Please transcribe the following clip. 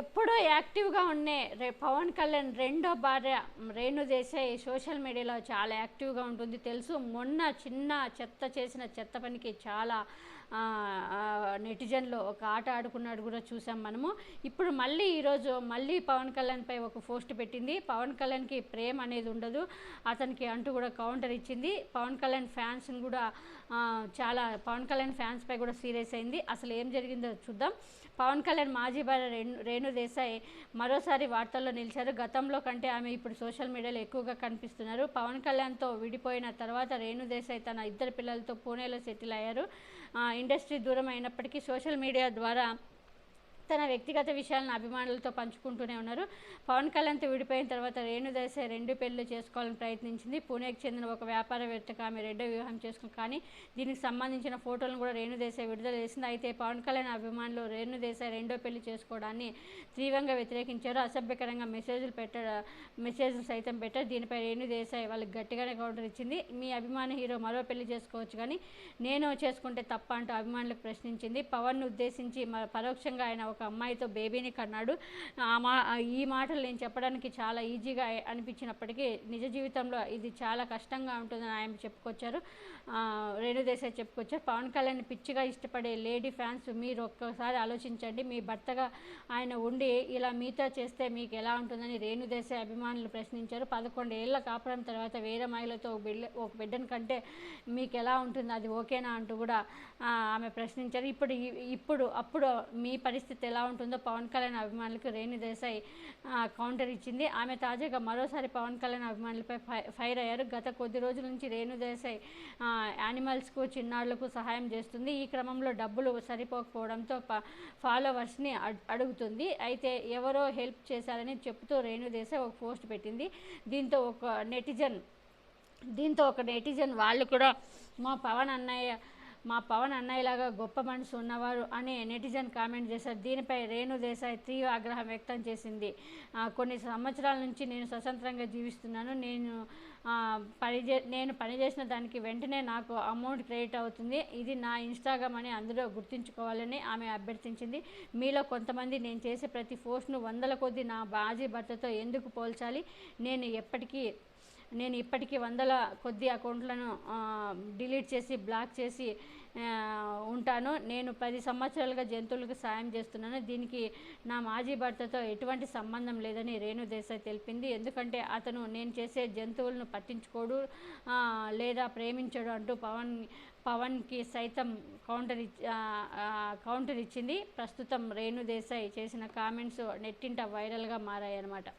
ఎప్పుడూ యాక్టివ్గా ఉండే రే పవన్ కళ్యాణ్ రెండో భార్య రేణు దేశాయ్ సోషల్ మీడియాలో చాలా యాక్టివ్గా ఉంటుంది. తెలుసు మొన్న చిన్న చెత్త చేసిన చెత్త పనికి చాలా నెటిజన్లో ఒక ఆట ఆడుకున్నాడు కూడా చూసాం మనము. ఇప్పుడు మళ్ళీ ఈరోజు మళ్ళీ పవన్ కళ్యాణ్పై ఒక పోస్ట్ పెట్టింది. పవన్ కళ్యాణ్కి ప్రేమ అనేది ఉండదు. అతనికి అంటూ కూడా కౌంటర్ ఇచ్చింది. పవన్ కళ్యాణ్ ఫ్యాన్స్ని కూడా చాలా పవన్ కళ్యాణ్ ఫ్యాన్స్పై కూడా సీరియస్ అయింది. అసలు ఏం జరిగిందో చూద్దాం. పవన్ కళ్యాణ్ మాజీ భార్య రేణు రేణు దేశాయ్ మరోసారి వార్తల్లో నిలిచారు. గతంలో కంటే ఆమె ఇప్పుడు సోషల్ మీడియాలో ఎక్కువగా కనిపిస్తున్నారు. పవన్ కళ్యాణ్తో విడిపోయిన తర్వాత రేణు దేశాయ్ తన ఇద్దరు పిల్లలతో పూణేలో సెటిల్ అయ్యారు. ఆ, ఇండస్ట్రీ దూరం అయినప్పటికీ సోషల్ మీడియా ద్వారా తన వ్యక్తిగత విషయాలను అభిమానులతో పంచుకుంటూనే ఉన్నారు. పవన్ కళ్యాణ్తో విడిపోయిన తర్వాత రేణుదశ రెండు పెళ్ళి చేసుకోవాలని ప్రయత్నించింది. పూణేకి చెందిన ఒక వ్యాపారవేత్తకు ఆమె రెండో వివాహం చేసుకుంది. కానీ దీనికి సంబంధించిన ఫోటోలను కూడా రేణుదేశాయ్ విడుదల చేసింది. అయితే పవన్ కళ్యాణ్ అభిమానులు రేణుదేశాయ్ రెండో పెళ్ళి చేసుకోవడాన్ని తీవ్రంగా వ్యతిరేకించారు. అసభ్యకరంగా మెసేజ్లు పెట్ట మెసేజ్లు సైతం పెట్టారు. దీనిపై రేణుదేశాయ్ వాళ్ళకి గట్టిగానే కౌంటర్ ఇచ్చింది. మీ అభిమాన హీరో మరో పెళ్ళి చేసుకోవచ్చు కానీ నేను చేసుకుంటే తప్ప అంటూ అభిమానులకు ప్రశ్నించింది. పవన్ను ఉద్దేశించి మ- పరోక్షంగా ఆయన ఒక ఒక అమ్మాయితో బేబీని కన్నాడు. ఆ మా ఈ మాటలు నేను చెప్పడానికి చాలా ఈజీగా అనిపించినప్పటికీ నిజ జీవితంలో ఇది చాలా కష్టంగా ఉంటుందని ఆయన చెప్పుకొచ్చారు. రేణుదేశాయ్ చెప్పుకొచ్చారు. పవన్ కళ్యాణ్ పిచ్చిగా ఇష్టపడే లేడీ ఫ్యాన్స్ మీరు ఒక్కసారి ఆలోచించండి. మీ భర్తగా ఆయన ఉండి ఇలా మీతో చేస్తే మీకు ఎలా ఉంటుందని రేణుదేశాయ్ అభిమానులు ప్రశ్నించారు. పదకొండు ఏళ్ళ కాపురం తర్వాత వేరే మహిళతో ఒక బిడ్డ ఒక బిడ్డను కంటే మీకు ఎలా ఉంటుంది అది ఓకేనా అంటూ కూడా ఆమె ప్రశ్నించారు. ఇప్పుడు ఇప్పుడు అప్పుడు మీ పరిస్థితి ఎలా ఉంటుందో పవన్ కళ్యాణ్ అభిమానులకు రేణు దేశాయ్ కౌంటర్ ఇచ్చింది. ఆమె తాజాగా మరోసారి పవన్ కళ్యాణ్ అభిమానులపై ఫై- ఫైర్ అయ్యారు. గత కొద్ది రోజుల నుంచి రేణు దేశాయ్ యానిమల్స్కు చిన్నారులకు సహాయం చేస్తుంది. ఈ క్రమంలో డబ్బులు సరిపోకపోవడంతో ఫాలోవర్స్ని అడ్- అడుగుతుంది. అయితే ఎవరో హెల్ప్ చేశారని చెప్తూ రేణు దేశాయ్ ఒక పోస్ట్ పెట్టింది. దీంతో ఒక నెటిజన్ దీంతో ఒక నెటిజన్ వాళ్ళు కూడా మా పవన్ అన్నయ్య మా పవన్ అన్నయ్యలాగా గొప్ప మనసు ఉన్నవారు అని నెటిజన్ కామెంట్ చేశారు. దీనిపై రేణు దేశాయ్ తీవ్ర ఆగ్రహం వ్యక్తం చేసింది. కొన్ని సంవత్సరాల నుంచి నేను స్వతంత్రంగా జీవిస్తున్నాను. నేను పనిచే నేను పనిచేసిన దానికి వెంటనే నాకు అమౌంట్ క్రెడిట్ అవుతుంది. ఇది నా ఇన్స్టాగ్రామ్ అని అందరూ గుర్తుంచుకోవాలని ఆమె అభ్యర్థించింది. మీలో కొంతమంది నేను చేసే ప్రతి పోస్ట్ను వందల కొద్ది నా బాజీ భర్తతో ఎందుకు పోల్చాలి? నేను ఎప్పటికీ నేను ఇప్పటికీ వందల కొద్ది అకౌంట్లను డిలీట్ చేసి బ్లాక్ చేసి ఉంటాను. నేను పది సంవత్సరాలుగా జంతువులకు సాయం చేస్తున్నాను. దీనికి నా మాజీ భర్తతో ఎటువంటి సంబంధం లేదని రేణు దేశాయ్ తెలిపింది. ఎందుకంటే అతను నేను చేసే జంతువులను పట్టించుకోడు లేదా ప్రేమించడు అంటూ పవన్ పవన్కి సైతం కౌంటర్ కౌంటర్ ఇచ్చింది. ప్రస్తుతం రేణు దేశాయ్ చేసిన కామెంట్స్ నెట్టింట వైరల్గా మారాయన్నమాట.